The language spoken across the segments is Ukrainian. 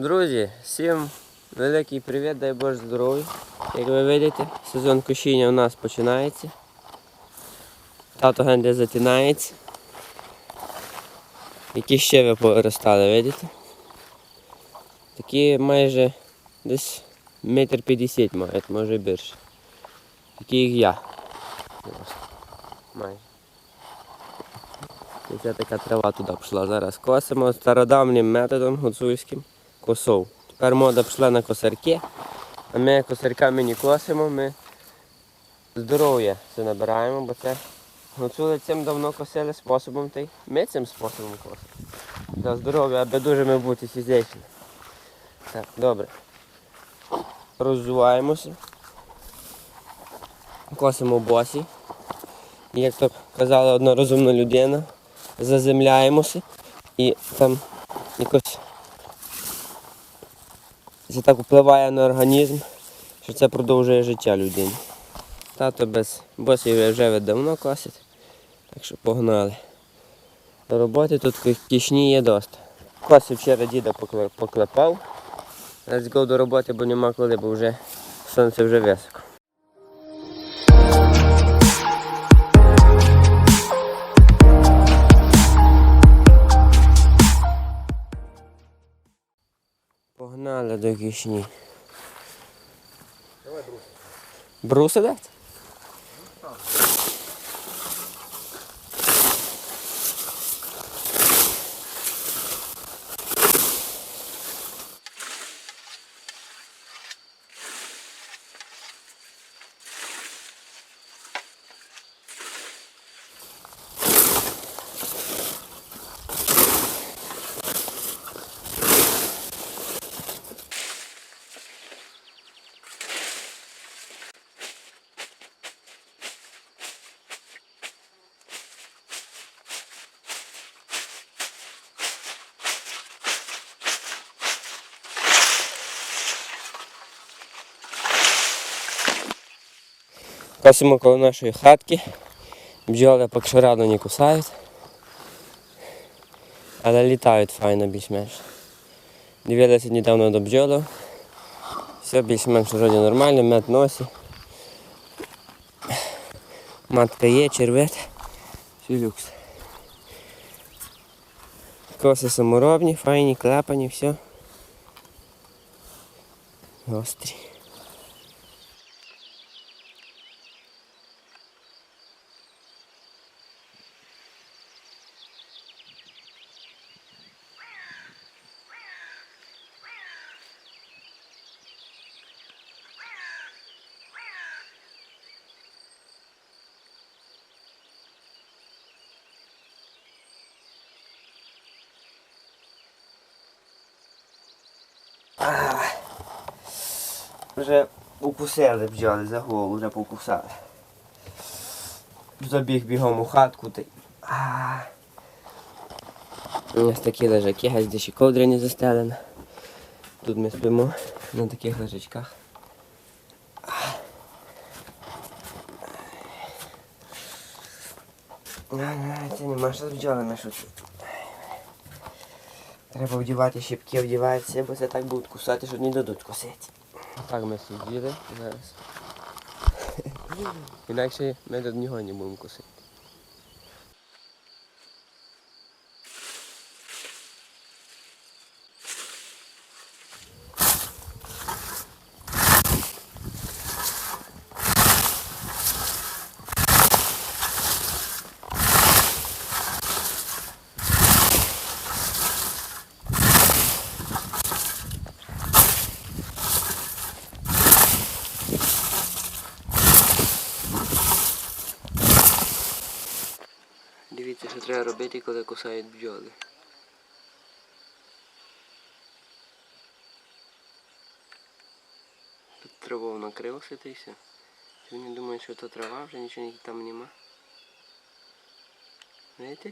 Друзі, всім великий привіт, дай Боже здоров'я. Як ви бачите, сезон кошіння у нас починається. Тато генде затинається. Які ще ви повиростали, видите? Такі майже десь метр п'ятдесят мають, може більше. Такі як я. Майже. І ця така трава туди пішла. Зараз косимо стародавнім методом гуцульським косов. Тепер мода пішла на косарки, а ми косарками не косимо, ми здоров'я це набираємо, бо це гуцули цим давно косили способом та й ми цим способом косимо. Для здоров'я, аби дуже ми бути фізично. Так, добре. Роззуваємося. Косимо босі. І як то казала одна розумна людина, заземляємося і там якось це так впливає на організм, що це продовжує життя людині. Тато без босів вже давно косить, так що погнали. До роботи тут кишні є доста. Косив вчора діда покле- поклепав. Let's go до роботи, бо нема коли, бо вже сонце вже високо. Погнали до кишні. Давай бруси. Бруси дати? Косимо коло нашої хатки. Бджоли поки що рано не кусають. Але літають файно більш-менш. Дивилися недавно до бджоли. Все більш-менш вроді нормально, мед носі. Матка є, червет. Все люкс. Коси саморобні, файні, клапані, все. Гострі. Вже укусили бджоли за голову, вже покусали. Забіг бігом у хатку та. У нас такі лежаки, геть де ще ковдра не застелена. Тут ми спимо на таких лежачках. Це нема що з бджолами що тут. Треба вдівати щіпки, вдіватися, бо це так будуть кусати, що не дадуть кусити. Так ми сиділи зараз. Інакше ми до нього не будемо кусити. Дивіться, що треба робити, коли кусають бджоли. Тут траву накрив та й все. Вони думають, що то трава, вже нічого там нема. Знаєте.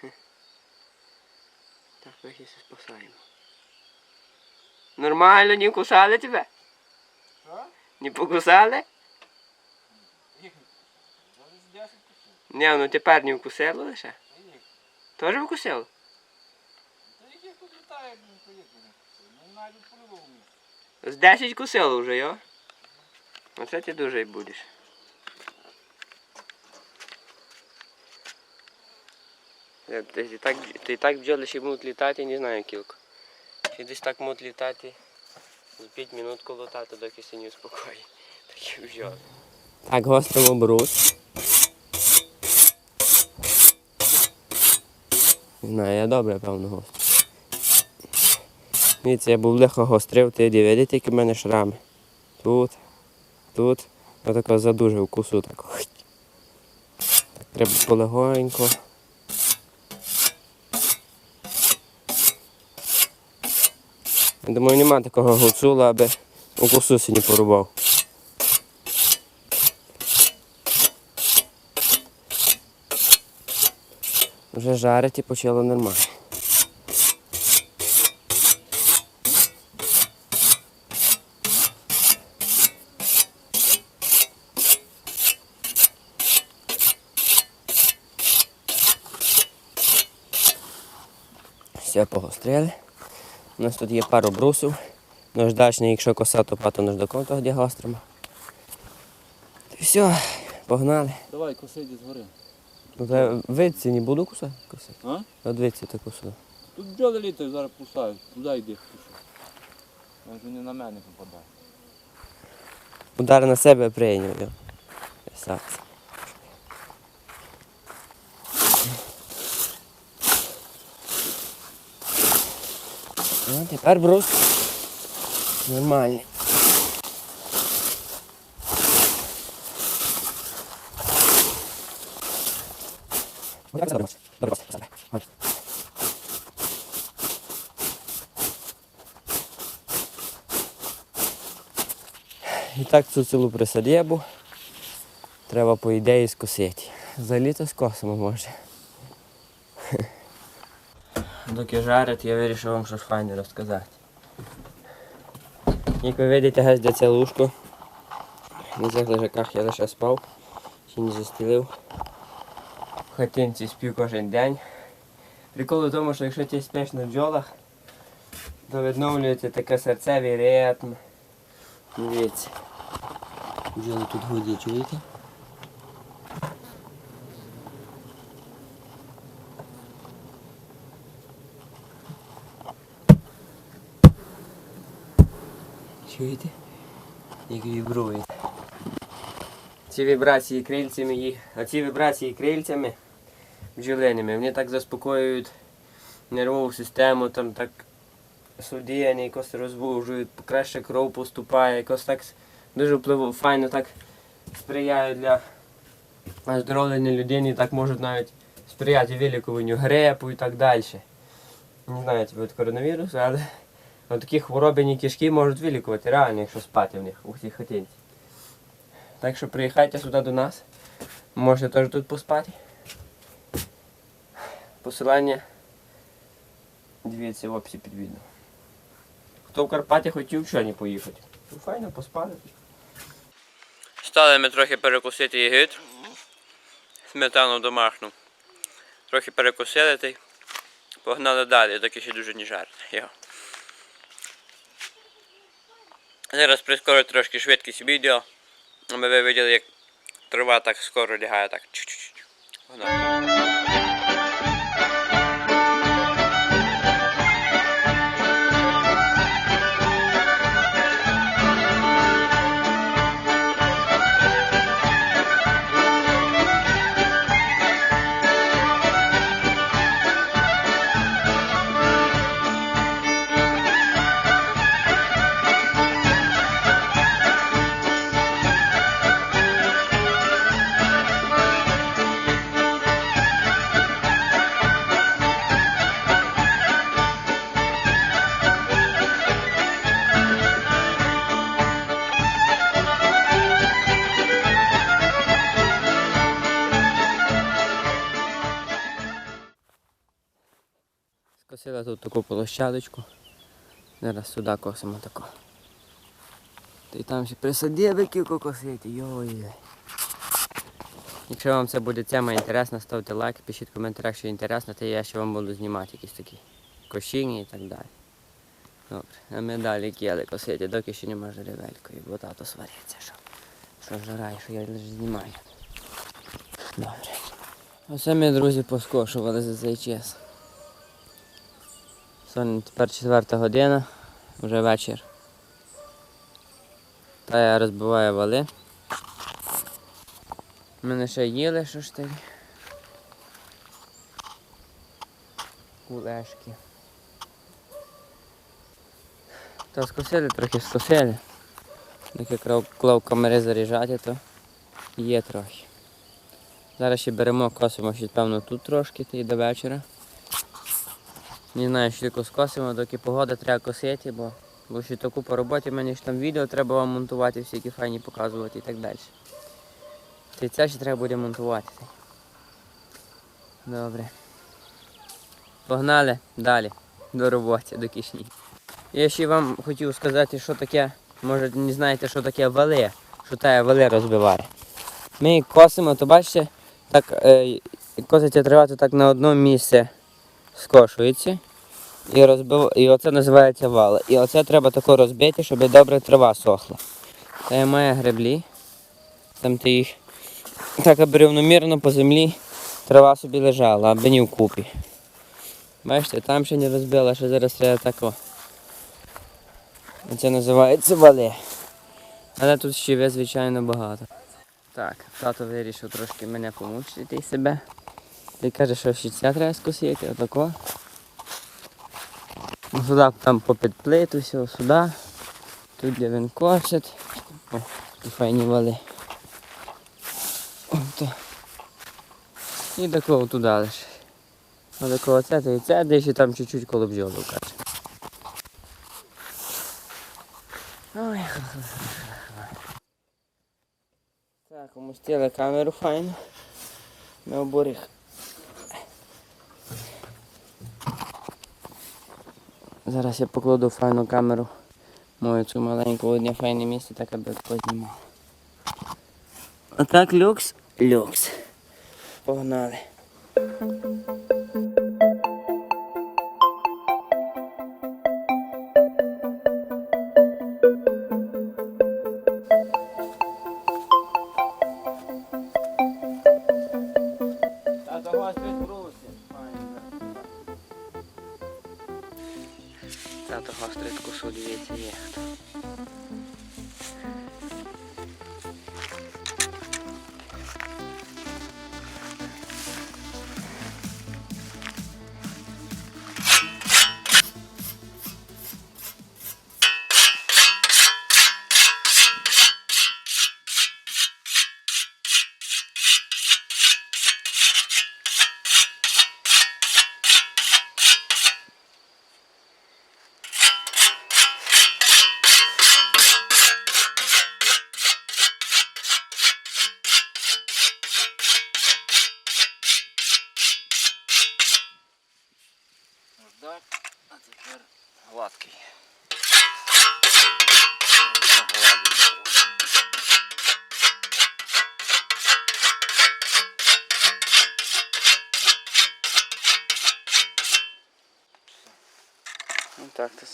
Хе. Так, ми їх спасаємо. Нормально, не кусали тебе? Що? Не покусали? Їх. Зараз 10 кусів. Ні, ну тепер не вкусило лише. Теж вкусило? Та яких тут літає, блін, поїхали. Ну, навіть по-любому. З 10 кусило вже, йо? Оце ти дуже й будеш. Е, Ти так, так бджоли ще будуть літати, не знаю кілько. Ще десь так можуть літати з 5 минут колотати, доки се не успокоїть. Такі бджоли. Так, гостримо брус. Не знаю, я добре, певно, гостро. Дивіться, я був легко гострив, ти видите, які в мене шрами. Тут, тут. Отако задужив кусу таку. Так треба полегонько. Думаю, нема такого гуцула, аби сі не порубав. Вже жарить і почало нормально. Все погострили. У нас тут є пару брусів. Наждачний, якщо коса, то пато наждаком того. І все, погнали. Давай, косиді згори. Ну, та витці не буду кусати? Кусати. А? От витці таку сюди. Тут бджоли літають, зараз пускають. Туди йди. Він же не на мене попадає. Удар на себе прийняв. Красавці. Ну, тепер брус. Нормальний. Добре. І так цю цілу присадєбу треба по ідеї скосити. За літо скосимо може. Доки жарять, я вирішив вам щось файне розказати. Як ви бачите, геть де це лужко. На цих лежаках я лише спав, ще не застелив. В хатинці спів кожен день. Прикол у тому, що якщо ти спиш на бджолах, то відновлюється таке серцевий ритм. Дивіться. Бджоли тут гудять, чуєте? Чуєте? Як вібрує. Ці вібрації крильцями їх, а ці вібрації крильцями бджолиними, вони так заспокоюють нервову систему, там так судіяні, якось розбужують, краще кров поступає, якось так дуже впливу, файно так сприяють для оздоровлення людини, так можуть навіть сприяти вилікуванню грепу і так далі. Не знаю, чи від коронавірусу, але от такі хворобині кишки можуть вилікувати реально, якщо спати в них у цій хатинці. Так що приїхайте сюди до нас. Можете теж тут поспати. Посилання дивіться в описі під відео. Хто в Карпаті хотів що не поїхати. Ну файно поспали. Стали ми трохи перекусити єгит. Сметану домашню. Трохи перекусили та погнали далі, доки ще дуже не жарить. Йо. Зараз прискорю трошки швидкість відео. Аби ви виділи, як трава так скоро лягає, так. Скосила площадочку. Зараз сюди косимо таку. Та й там ще присадили кілько косити, йой. Якщо вам це буде тема інтересна, ставте лайк, пишіть в коментарях, що інтересно, то я ще вам буду знімати якісь такі кощині і так далі. Добре, а ми далі кіли косити, доки ще нема жеребелької, бо тато свариться, що, що жара, що я лише знімаю. Добре. Оце ми, друзі, поскошували за цей час. Сьогодні тепер четверта година, вже вечір. Та я розбиваю вали. Ми ще їли, що ж таке. Кулешки. Та скосили, трохи скосили. Таке клав, клав камери заряджати, то є трохи. Зараз ще беремо, косимо ще певно тут трошки, й до вечора. Не знаю, що тільки скосимо, доки погода треба косити, бо, бо ще таку по роботі, мені ж там відео треба вам монтувати, всякі файні показувати і так далі. Та це ще треба буде монтувати. Добре. Погнали далі. До роботи, до кишні. Я ще вам хотів сказати, що таке, може не знаєте, що таке вали, що та вали розбиває. Ми косимо, то бачите, так е, коситься трава, то так на одному місці скошується. І, розбив... і оце називається вал. І оце треба тако розбити, щоб добре трава сохла. Та я маю греблі. Там ти їх так аби рівномірно по землі трава собі лежала, аби не вкупі. Бачите, там ще не розбила, що зараз треба тако. Це називається вали. Але тут ще звичайно, багато. Так, тато вирішив трошки мене помучити себе. Ти каже, що ще це треба скосити, отако. Ну, Сюди там попід плиту, все, сюди. Тут де він косить. О, і файні вали. Ото. І такого туди лише. Отакого це, то і це, де ще там чуть-чуть коло бджолу каже. Ой, так, умостили камеру файно. На оборіг. Зараз я покладу файну камеру. Мою цю маленьку одне файне місце, так аби познімав. Отак люкс. Люкс. Погнали.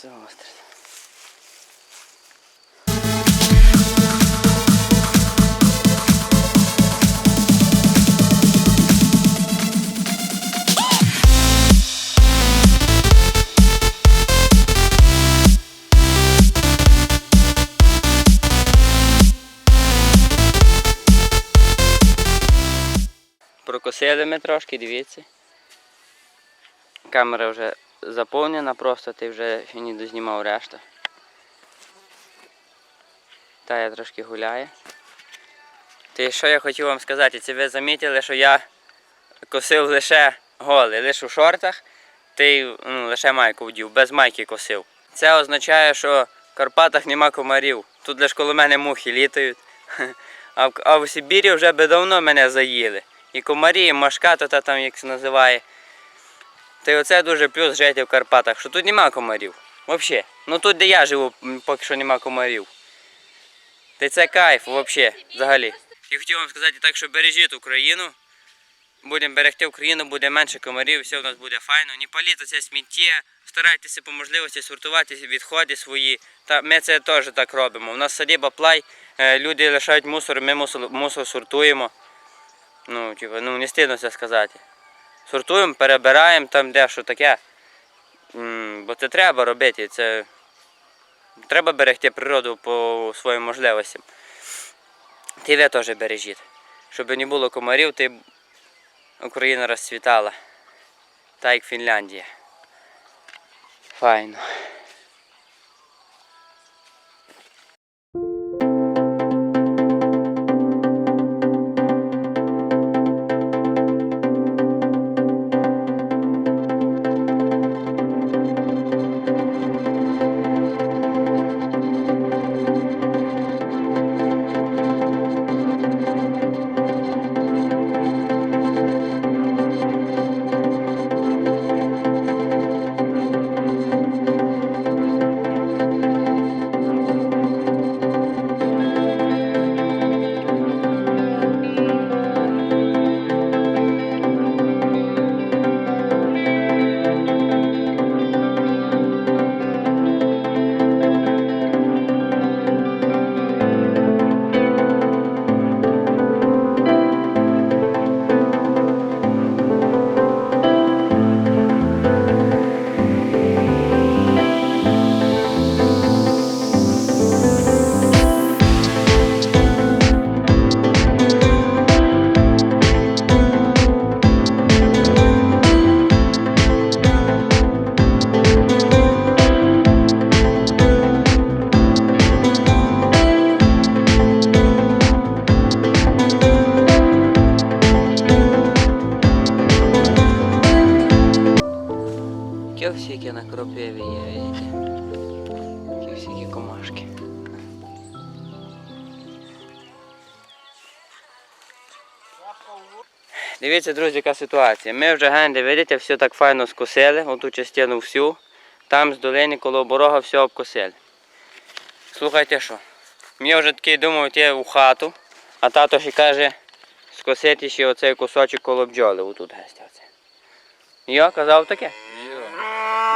Все гостре. Прокосили ми трошки, дивіться. Камера вже заповнена, просто ти вже ще не дознімав решту. Та я трошки гуляє. Ти що я хотів вам сказати, це ви замітили, що я косив лише голий, лише у шортах, ти ну, лише майку вдів, без майки косив. Це означає, що в Карпатах нема комарів. Тут лише коло мене мухи літають. А в, а в Сибірі вже би давно мене заїли. І комарі, і мошка, то та там як це називає. Та й оце дуже плюс жити в Карпатах, що тут нема комарів. Взагалі. Ну тут, де я живу, поки що нема комарів. Та це кайф взагалі, взагалі. І хотів вам сказати так, що бережіть Україну. Будемо берегти Україну, буде менше комарів, все у нас буде файно. Не паліть це сміття, старайтеся по можливості сортувати відходи свої. Та ми це теж так робимо. У нас садіба плай, е, люди лишають мусор, ми мусор, мусор сортуємо. Ну, типу, ну не стидно це сказати. Сортуємо, перебираємо там де що таке. Бо це треба робити. Це треба берегти природу по своїм можливостям. Ти ви теж бережіть. Щоб не було комарів, ти Україна розцвітала. Так як Фінляндія. Файно. Дивіться, друзі, яка ситуація. Ми вже генди, видите, все так файно скосили, оту частину всю. Там з долини коло борога все обкосили. Слухайте що. Ми вже такий думав йти у хату, а тато ще каже скосити ще оцей кусочок коло бджоли, отут гестя оце. Я казав таке.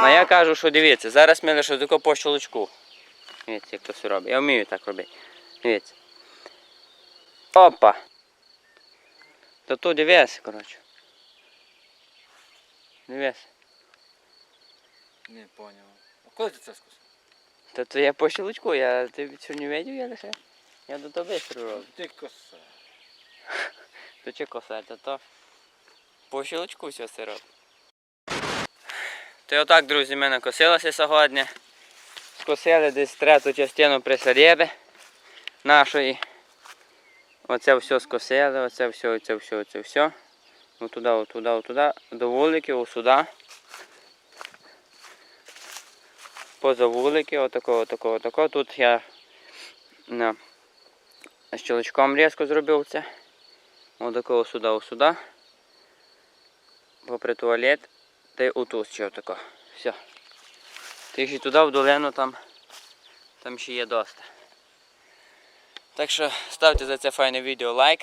А я кажу, що дивіться, зараз ми лише тако по щелчку. Дивіться, як то все робить. Я вмію так робити. Дивіться. Опа. То тут дивись, коротше. Дивись. Не поняв. А коли ти це скусив? Та то я по щелчку, я ти не видів, я лише. Я до быстро роблю. Ти коса. То чи коса, то то по щелчку все це робить. То й отак, друзі, ми накосилося сьогодні. Скосили десь третю частину присадіби нашої. Оце все скосили, оце все, оце все, оце все. Отуди, отуди, отуди, до вуликів, сюди. Поза вулики, отако, отако, отако. Тут я на щелчком різко зробив це. Отако сюди, сюди. Попри туалет. Та й отут ще отако. Все. Ти ще туди в долину там, там ще є доста. Так що ставте за це файне відео лайк.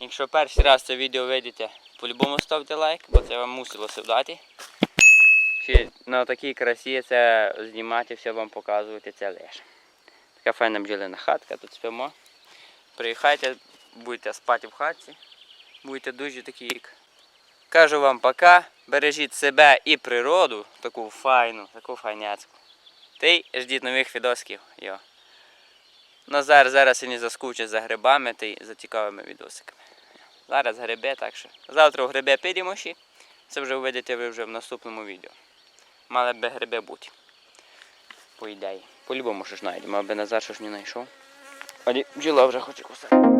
Якщо перший раз це відео видите, по-любому ставте лайк, бо це вам мусилося дати. Ще на такій красі це знімати, все вам показувати це лише. Така файна бджолина хатка, тут спимо. Приїхайте, будете спати в хатці, будете дуже такі. як. Кажу вам пока, бережіть себе і природу, таку файну, таку файняцьку. Та й ждіть нових відосків. Йо. Назар зараз і не заскучить за грибами та й за цікавими відосиками. Зараз гриби, так що. Завтра в гриби підемо ще. Це вже увидите ви вже в наступному відео. Мали б гриби бути. По ідеї. По-любому що ж знайдемо, аби Назар що ж не знайшов. А бджіла вже хоче кусати.